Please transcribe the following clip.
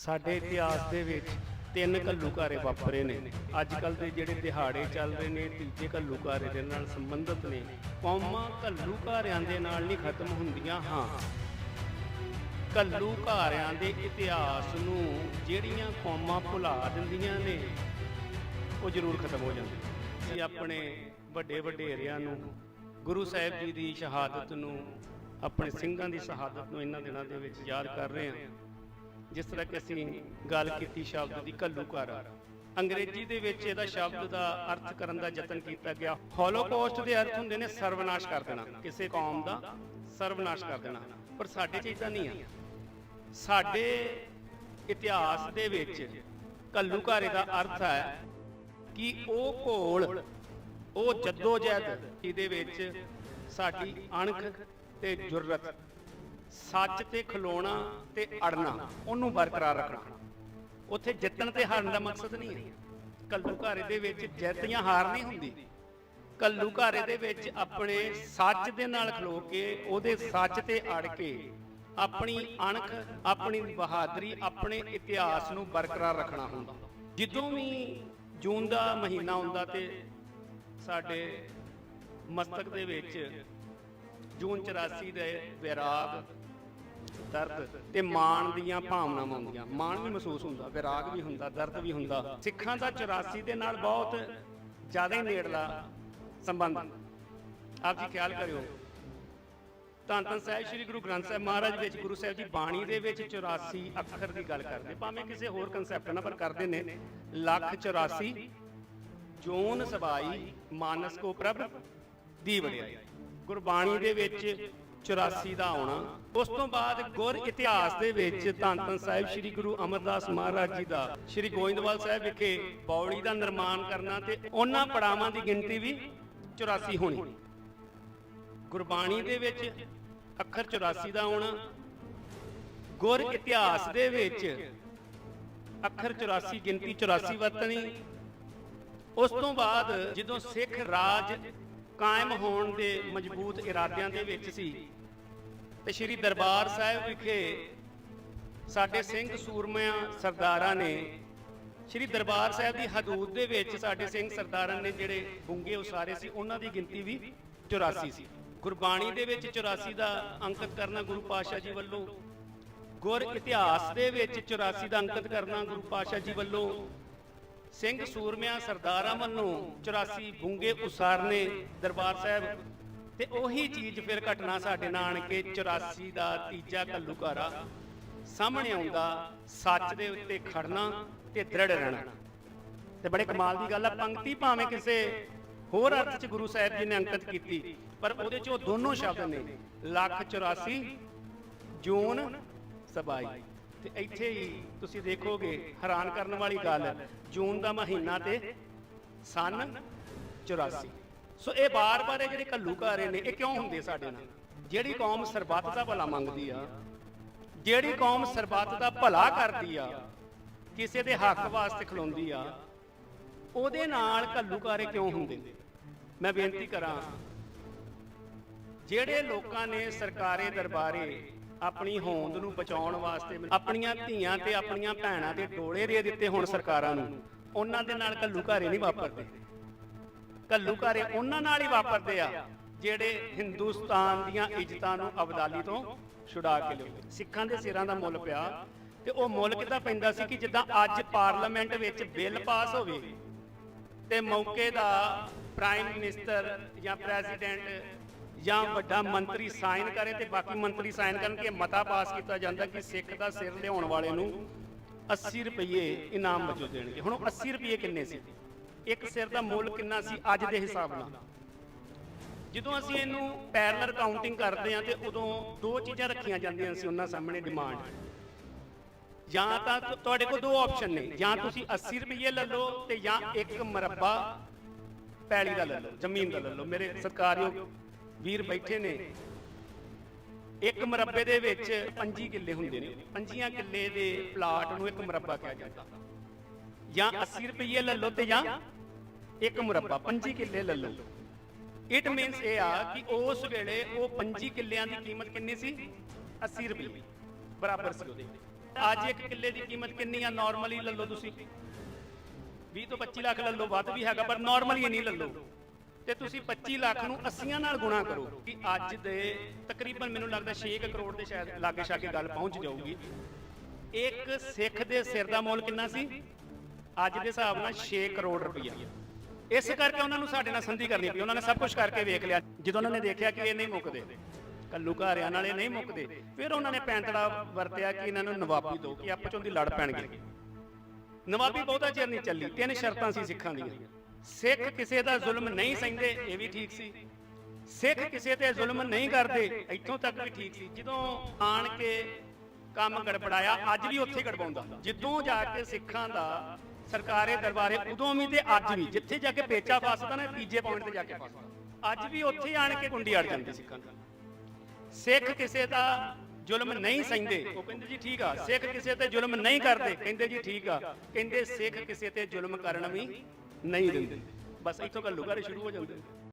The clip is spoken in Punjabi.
ਸਾਡੇ ਇਤਿਹਾਸ ਦੇ ਵਿੱਚ ਤਿੰਨ ਘੱਲੂਘਾਰੇ ਵਾਪਰੇ ਨੇ। ਅੱਜ ਕੱਲ ਦੇ ਜਿਹੜੇ ਦਿਹਾੜੇ ਚੱਲ ਰਹੇ ਨੇ, ਤੀਜੇ ਘੱਲੂਕਾਰੇ ਦੇ ਨਾਲ ਸੰਬੰਧਿਤ ਨੇ, ਕੌਮਾਂ ਘੱਲੂਘਾਰਿਆਂ ਦੇ ਨਾਲ ਨਹੀਂ ਖਤਮ ਹੁੰਦੀਆਂ, ਹਾਂ। ਘੱਲੂਘਾਰਿਆਂ ਦੇ ਇਤਿਹਾਸ ਨੂੰ ਜਿਹੜੀਆਂ ਕੌਮਾਂ ਭੁਲਾ ਦਿੰਦੀਆਂ ਨੇ, ਉਹ ਜ਼ਰੂਰ ਖਤਮ ਹੋ ਜਾਂਦੀਆਂ। ਅਸੀਂ ਆਪਣੇ ਵੱਡੇ ਵਡੇਰਿਆਂ ਨੂੰ, ਗੁਰੂ ਸਾਹਿਬ ਜੀ ਦੀ ਸ਼ਹਾਦਤ ਨੂੰ, ਆਪਣੇ ਸਿੰਘਾਂ ਦੀ ਸ਼ਹਾਦਤ ਨੂੰ ਇਹਨਾਂ ਦਿਨਾਂ ਦੇ ਵਿੱਚ ਯਾਦ ਕਰ ਰਹੇ ਹਾਂ। ਜਿਸ ਤਰ੍ਹਾਂ ਕਿ ਅਸੀਂ ਗੱਲ ਕੀਤੀ ਸ਼ਬਦ ਦੀ ਘੱਲੂਘਾਰਾ ਅੰਗਰੇਜ਼ੀ ਦੇ ਵਿੱਚ ਇਹਦਾ ਸ਼ਬਦ ਦਾ ਅਰਥ ਕਰਨ ਦਾ ਯਤਨ ਕੀਤਾ ਗਿਆ। ਹੋਲੋਕੌਸਟ ਦੇ ਅਰਥ ਹੁੰਦੇ ਨੇ ਸਰਵਨਾਸ਼ ਕਰ ਦੇਣਾ। ਕਿਸੇ ਕੌਮ ਦਾ ਸਰਵਨਾਸ਼ ਕਰ ਦੇਣਾ। ਪਰ ਸਾਡੇ 'ਚ ਇਦਾਂ ਨਹੀਂ ਹੈ ਸਾਡੇ ਇਤਿਹਾਸ ਦੇ ਵਿੱਚ ਘੱਲੂਘਾਰੇ ਦਾ ਅਰਥ ਹੈ ਕਿ ਉਹ ਘੋਲ, ਉਹ ਜਦੋਜਹਿਦ ਇਹਦੇ ਵਿੱਚ ਸਾਡੀ ਅਣਖ ਤੇ ਜੁਰਤ ਸੱਚ ਤੇ ਖਲੋਣਾ ਤੇ ਅੜਨਾ, ਉਹਨੂੰ ਬਰਕਰਾਰ ਰੱਖਣਾ। ਉੱਥੇ ਜਿੱਤਣ ਤੇ ਹਾਰਨ ਦਾ ਮਕਸਦ ਨਹੀਂ ਹੈ। ਘੱਲੂਘਾਰੇ ਦੇ ਵਿੱਚ ਜਿੱਤ ਜਾਂ ਹਾਰ ਨਹੀਂ ਹੁੰਦੀ। ਘੱਲੂਘਾਰੇ ਦੇ ਵਿੱਚ ਆਪਣੇ ਸੱਚ ਦੇ ਨਾਲ ਖਲੋ ਕੇ, ਉਹਦੇ ਸੱਚ ਤੇ ਅੜ ਕੇ, ਆਪਣੀ ਅਣਖ, ਆਪਣੀ ਬਹਾਦਰੀ, ਆਪਣੇ ਇਤਿਹਾਸ ਨੂੰ ਬਰਕਰਾਰ ਰੱਖਣਾ ਹੁੰਦਾ। ਜਦੋਂ ਵੀ ਜੂਨ ਦਾ ਮਹੀਨਾ ਹੁੰਦਾ ਤੇ ਸਾਡੇ ਮਸਤਕ ਦੇ ਵਿੱਚ ਜੂਨ 84 ਦੇ ਵਿਰਾਗ ਦਰਦ ਤੇ ਮਾਣ ਦੀਆਂ ਭਾਵਨਾਵਾਂ ਹੁੰਦੀਆਂ। ਮਾਣ ਵੀ ਮਹਿਸੂਸ ਹੁੰਦਾ ਵਿਰਾਗ ਵੀ ਹੁੰਦਾ, ਦਰਦ ਵੀ ਹੁੰਦਾ। ਸਿੱਖਾਂ ਦਾ 84 ਦੇ ਨਾਲ ਬਹੁਤ ਜ਼ਿਆਦਾ ਹੀ ਨੇੜਲਾ ਸੰਬੰਧ। ਆਪ ਜੀ ਖਿਆਲ ਕਰਿਓ। ਧੰਨ ਧੰਨ ਸਾਹਿਬ, ਸ੍ਰੀ ਗੁਰੂ ਗ੍ਰੰਥ ਸਾਹਿਬ ਮਹਾਰਾਜ ਵਿੱਚ, ਗੁਰੂ ਸਾਹਿਬ ਜੀ ਬਾਣੀ ਦੇ ਵਿੱਚ 84 ਅੱਖਰ ਦੀ ਗੱਲ ਕਰਦੇ। ਭਾਵੇਂ ਕਿਸੇ ਹੋਰ ਕਨਸੈਪਟ ਨਾਲ, ਪਰ ਕਰਦੇ ਨੇ। ਲੱਖ 84 ਜੋਨ ਸਬਾਈ, ਮਾਨਸ ਕੋ ਪ੍ਰਭ ਦੀ ਵਡਿਆਈ ਗੁਰਬਾਣੀ ਦੇ ਵਿੱਚ 84 ਦਾ ਆਉਣਾ। ਉਸ ਤੋਂ ਬਾਅਦ ਗੁਰ ਇਤਿਹਾਸ ਦੇ ਵਿੱਚ ਧੰਨ ਧੰਨ ਸਾਹਿਬ ਸ੍ਰੀ ਗੁਰੂ ਅਮਰਦਾਸ ਮਹਾਰਾਜ ਜੀ ਦਾ, ਸ੍ਰੀ ਗੋਇੰਦਵਾਲ ਸਾਹਿਬ ਵਿਖੇ ਪੌੜੀ ਦਾ ਨਿਰਮਾਣ ਕਰਨਾ ਤੇ ਉਹਨਾਂ ਪੜਾਵਾਂ ਦੀ ਗਿਣਤੀ ਵੀ 84 ਹੋਣੀ। ਗੁਰਬਾਣੀ ਦੇ ਵਿੱਚ ਅੱਖਰ 84 ਦਾ ਆਉਣਾ। ਗੁਰ ਇਤਿਹਾਸ ਦੇ ਵਿੱਚ ਅੱਖਰ 84 ਗਿਣਤੀ 84 ਵਰਤਣੀ। ਉਸ ਤੋਂ ਬਾਅਦ ਜਦੋਂ ਸਿੱਖ ਰਾਜ ਕਾਇਮ ਹੋਣ ਦੇ ਮਜ਼ਬੂਤ ਇਰਾਦਿਆਂ ਦੇ ਵਿੱਚ ਸੀ। ਤੇ ਸ੍ਰੀ ਦਰਬਾਰ ਸਾਹਿਬ ਵਿਖੇ ਸਾਡੇ ਸਿੰਘ ਸੂਰਮਿਆਂ ਸਰਦਾਰਾਂ ਨੇ, ਸ੍ਰੀ ਦਰਬਾਰ ਸਾਹਿਬ ਦੀ ਹਦੂਦ ਦੇ ਵਿੱਚ ਸਾਡੇ ਸਿੰਘ ਸਰਦਾਰਾਂ ਨੇ ਜਿਹੜੇ ਬੁੰਗੇ ਉਸਾਰੇ ਸੀ, ਉਹਨਾਂ ਦੀ ਗਿਣਤੀ ਵੀ 84 ਸੀ। ਗੁਰਬਾਣੀ ਦੇ ਵਿੱਚ 84 ਦਾ ਅੰਕਿਤ ਕਰਨਾ ਗੁਰੂ ਪਾਤਸ਼ਾਹ ਜੀ ਵੱਲੋਂ, ਗੁਰ ਇਤਿਹਾਸ ਦੇ ਵਿੱਚ 84 ਦਾ ਅੰਕਿਤ ਕਰਨਾ ਗੁਰੂ ਪਾਤਸ਼ਾਹ ਜੀ ਵੱਲੋਂ ਸਿੰਘ ਸੂਰਮਿਆਂ ਸਰਦਾਰਾਂ ਵੱਲੋਂ 84 ਬੁੰਗੇ ਉਸਾਰਨੇ ਦਰਬਾਰ ਸਾਹਿਬ। ਤੇ ਉਹੀ ਚੀਜ਼ ਫਿਰ ਘਟਨਾ ਸਾਡੇ ਨਾਨਕੇ 84 ਦਾ ਤੀਜਾ ਘੱਲੂਘਾਰਾ ਸਾਹਮਣੇ ਆਉਂਦਾ, ਸੱਚ ਦੇ ਉੱਤੇ ਖੜਨਾ ਤੇ ਦ੍ਰਿੜ ਰਹਿਣਾ। ਤੇ ਬੜੇ ਕਮਾਲ ਦੀ ਗੱਲ ਆ, ਪੰਕਤੀ ਭਾਵੇਂ ਕਿਸੇ ਹੋਰ ਅਰਥ ਚ ਗੁਰੂ ਸਾਹਿਬ ਜੀ ਨੇ ਅੰਕਿਤ ਕੀਤੀ, ਪਰ ਉਹਦੇ ਚ ਉਹ ਦੋਨੋਂ ਸ਼ਬਦ ਨੇ, ਲੱਖ 84 ਜੂਨ, ਸਬਾਈ। ਤੇ ਇੱਥੇ ਹੀ ਤੁਸੀਂ ਦੇਖੋਗੇ, ਹੈਰਾਨ ਕਰਨ ਵਾਲੀ ਗੱਲ ਜੂਨ ਦਾ ਮਹੀਨਾ ਤੇ ਸਨ 84 ਸੋ ਇਹ ਬਾਰ-ਬਾਰ ਇਹ ਜਿਹੜੇ ਘੱਲੂਘਾਰੇ ਨੇ, ਇਹ ਕਿਉਂ ਹੁੰਦੇ ਸਾਡੇ ਨਾਲ? ਜਿਹੜੀ ਕੌਮ ਸਰਬੱਤ ਦਾ ਭਲਾ ਮੰਗਦੀ ਆ, ਜਿਹੜੀ ਕੌਮ ਸਰਬੱਤ ਦਾ ਭਲਾ ਕਰਦੀ ਆ, ਕਿਸੇ ਦੇ ਹੱਕ ਵਾਸਤੇ ਖਲੋਂਦੀ ਆ, ਉਹਦੇ ਨਾਲ ਘੱਲੂਘਾਰੇ ਕਿਉਂ ਹੁੰਦੇ? ਨੇ ਮੈਂ ਬੇਨਤੀ ਕਰਾਂ, ਜਿਹੜੇ ਲੋਕਾਂ ਨੇ ਸਰਕਾਰੇ ਦਰਬਾਰੇ ਆਪਣੀ ਹੋਂਦ ਨੂੰ ਬਚਾਉਣ ਵਾਸਤੇ ਆਪਣੀਆਂ ਧੀਆਂ ਤੇ ਆਪਣੀਆਂ ਭੈਣਾਂ ਦੇ ਡੋਲੇ ਦੇ ਦਿੱਤੇ ਹੁਣ ਸਰਕਾਰਾਂ ਨੂੰ, ਉਹਨਾਂ ਦੇ ਨਾਲ ਘੱਲੂਘਾਰੇ ਨਹੀਂ ਵਾਪਰਦੇ। ਘੱਲੂਘਾਰੇ ਉਹਨਾਂ ਨਾਲ ਹੀ ਵਾਪਰਦੇ ਆ, ਜਿਹੜੇ ਹਿੰਦੁਸਤਾਨ ਦੀਆਂ ਇੱਜ਼ਤਾਂ ਨੂੰ ਅਬਦਾਲੀ ਤੋਂ ਛੁਡਾ ਕੇ ਲਿਆਉਂਦੇ ਸਿੱਖਾਂ ਦੇ ਸਿਰਾਂ ਦਾ ਮੁੱਲ ਪਿਆ, ਤੇ ਉਹ ਮੁੱਲ ਕਿੱਦਾਂ ਪੈਂਦਾ ਸੀ ਕਿ ਜਿੱਦਾਂ ਅੱਜ ਪਾਰਲੀਮੈਂਟ ਵਿੱਚ ਬਿੱਲ ਪਾਸ ਹੋਵੇ, ਤੇ ਮੌਕੇ ਦਾ ਪ੍ਰਾਈਮ ਮਿਨਿਸਟਰ ਜਾਂ ਪ੍ਰੈਜ਼ੀਡੈਂਟ ਜਾਂ ਵੱਡਾ ਮੰਤਰੀ ਸਾਈਨ ਕਰੇ ਤੇ ਬਾਕੀ ਮੰਤਰੀ ਸਾਈਨ ਕਰਨ ਕਿ ਮਤਾ ਪਾਸ ਕੀਤਾ ਜਾਂਦਾ ਕਿ ਸਿੱਖ ਦਾ ਸਿਰ ਲਿਆਉਣ ਵਾਲੇ ਨੂੰ 80 ਰੁਪਏ ਇਨਾਮ ਵਜੋਂ ਦੇਣਗੇ। ਹੁਣ 80 ਰੁਪਏ ਕਿੰਨੇ ਸੀ? ਇੱਕ ਸਿਰ ਦਾ ਮੁੱਲ ਕਿੰਨਾ ਸੀ ਅੱਜ ਦੇ ਹਿਸਾਬ ਨਾਲ? ਜਦੋਂ ਅਸੀਂ ਇਹਨੂੰ ਪੈਰਲਰ ਕਾਊਂਟਿੰਗ ਕਰਦੇ ਹਾਂ ਤੇ ਉਦੋਂ ਦੋ ਚੀਜ਼ਾਂ ਰੱਖੀਆਂ ਜਾਂਦੀਆਂ ਸੀ ਉਹਨਾਂ ਸਾਹਮਣੇ ਡਿਮਾਂਡ ਜਾਂ ਤਾਂ ਤੁਹਾਡੇ ਕੋਲ ਦੋ ਆਪਸ਼ਨ ਨੇ। ਜਾਂ ਤੁਸੀਂ 80 ਰੁਪਏ ਲੈ ਲਓ ਤੇ ਜਾਂ ਇੱਕ ਮਰੱਬਾ ਪੈਲੀ ਦਾ ਲੈ ਲਓ, ਜ਼ਮੀਨ ਦਾ ਲੈ ਲਓ। ਮੇਰੇ ਸਰਕਾਰਯੋਗ ਵੀਰ ਬੈਠੇ ਨੇ। ਇੱਕ ਮਰੱਬੇ ਦੇ ਵਿੱਚ 25 ਕਿੱਲੇ ਹੁੰਦੇ ਨੇ। 25 ਕਿੱਲੇ ਦੇ ਪਲਾਟ ਨੂੰ ਇੱਕ ਮਰੱਬਾ ਕਿਹਾ ਜਾਂਦਾ। ਜਾਂ 80 ਰੁਪਏ ਲੈ ਲਓ ਤੇ ਜਾਂ ਇੱਕ ਮੁਰੱਬਾ 25 ਕਿੱਲੇ ਲੈ ਲਓ। ਇਟ ਮੀਨਸ ਇਹ ਆ ਕਿ ਉਸ ਵੇਲੇ ਉਹ 25 ਕਿੱਲਿਆਂ ਦੀ ਕੀਮਤ ਕਿੰਨੀ ਸੀ? 80 ਰੁਪਏ ਬਰਾਬਰ ਸੀ ਉਹਦੇ। ਅੱਜ ਇੱਕ ਕਿੱਲੇ ਦੀ ਕੀਮਤ ਕਿੰਨੀ ਆ? ਨਾਰਮਲੀ ਲੈ ਲਓ ਤੁਸੀਂ। 20 ਤੋਂ 25 ਲੱਖ ਲੈ ਲਓ, ਵੱਧ ਵੀ ਹੈਗਾ, ਪਰ ਨਾਰਮਲੀ ਨਹੀਂ ਲੈ ਲਓ। ਤੇ ਤੁਸੀਂ 25 ਲੱਖ ਨੂੰ 80 ਨਾਲ ਗੁਣਾ ਕਰੋ ਕਿ ਅੱਜ ਦੇ ਤਕਰੀਬਨ ਮੈਨੂੰ ਲੱਗਦਾ 6 ਕਰੋੜ ਦੇ ਸ਼ਾਇਦ ਲਾਗੇ ਛਾਗੇ ਗੱਲ ਪਹੁੰਚ ਜਾਊਗੀ। ਇੱਕ ਸਿੱਖ ਦੇ ਸਿਰ ਦਾ ਮੁੱਲ ਕਿੰਨਾ ਸੀ? ਅੱਜ ਦੇ ਹਿਸਾਬ ਨਾਲ 6 ਕਰੋੜ ਰੁਪਈਆ। ਇਸ ਕਰਕੇ ਉਹਨਾਂ ਨੂੰ ਸਾਡੇ ਨਾਲ ਸੰਧੀ ਕਰਨੀ ਪਈ। ਉਹਨਾਂ ਨੇ ਸਭ ਕੁਝ ਕਰਕੇ ਵੇਖ ਲਿਆ। ਜਦੋਂ ਉਹਨਾਂ ਨੇ ਦੇਖਿਆ ਕਿ ਇਹ ਨਹੀਂ ਮੁੱਕਦੇ, ਕੱਲੂ ਘਾਰਿਆਂ ਨਾਲੇ ਨਹੀਂ ਮੁੱਕਦੇ, ਫਿਰ ਉਹਨਾਂ ਨੇ ਪੈਂਤੜਾ ਵਰਤਿਆ ਕਿ ਇਹਨਾਂ ਨੂੰ ਨਵਾਬੀ ਦੋ, ਕਿ ਆਪਸ ਵਿੱਚ ਦੀ ਲੜ ਪੈਣਗੇ। ਨਵਾਬੀ ਬਹੁਤਾ ਚਿਰ ਨਹੀਂ ਚੱਲੀ, ਤਿੰਨ ਸ਼ਰਤਾਂ ਸੀ ਸਿੱਖਾਂ ਦੀਆਂ। ਸਿੱਖ ਕਿਸੇ ਦਾ ਜ਼ੁਲਮ ਨਹੀਂ ਸਹਿੰਦੇ, ਇਹ ਵੀ ਠੀਕ ਸੀ। ਸਿੱਖ ਕਿਸੇ ਤੇ ਜ਼ੁਲਮ ਨਹੀਂ ਕਰਦੇ, ਇੱਥੋਂ ਤੱਕ ਵੀ ਠੀਕ ਸੀ। ਜਦੋਂ ਆਣ ਕੇ ਕੰਮ ਗੜਬੜਾਇਆ, ਅੱਜ ਵੀ ਉੱਥੇ ਗੜਬਾਉਂਦਾ। ਜਿੱਦੋਂ ਜਾ ਕੇ ਸਿੱਖਾਂ ਦਾ ਸਰਕਾਰੇ ਦਰਬਾਰੇ, ਉਦੋਂ ਵੀ ਤੇ ਅੱਜ ਵੀ, ਜਿੱਥੇ ਜਾ ਕੇ ਪੇਚਾ ਫਸਦਾ ਨਾ, ਤੀਜੇ ਪੁਆਇੰਟ ਤੇ ਜਾ ਕੇ ਫਸਦਾ। ਅੱਜ ਵੀ ਉੱਥੇ ਆਣ ਕੇ ਕੁੰਡੀ ਅੜ ਜਾਂਦੀ ਸਿੱਖਾਂ ਦੀ। ਸਿੱਖ ਕਿਸੇ ਦਾ ਜ਼ੁਲਮ ਨਹੀਂ ਸਹਿੰਦੇ ਉਹ ਕਹਿੰਦੇ ਜੀ ਠੀਕ ਆ। ਸਿੱਖ ਕਿਸੇ ਤੇ ਜ਼ੁਲਮ ਨਹੀਂ ਕਰਦੇ, ਕਹਿੰਦੇ ਜੀ ਠੀਕ ਆ। ਕਹਿੰਦੇ ਸਿੱਖ ਕਿਸੇ ਤੇ ਜ਼ੁਲਮ ਕਰਨ ਵੀ ਨਹੀਂ ਦਿੰਦੇ। ਬਸ ਇੱਥੋਂ ਗੱਲ ਲੁਗਾਰੇ ਸ਼ੁਰੂ ਹੋ ਜਾਂਦੇ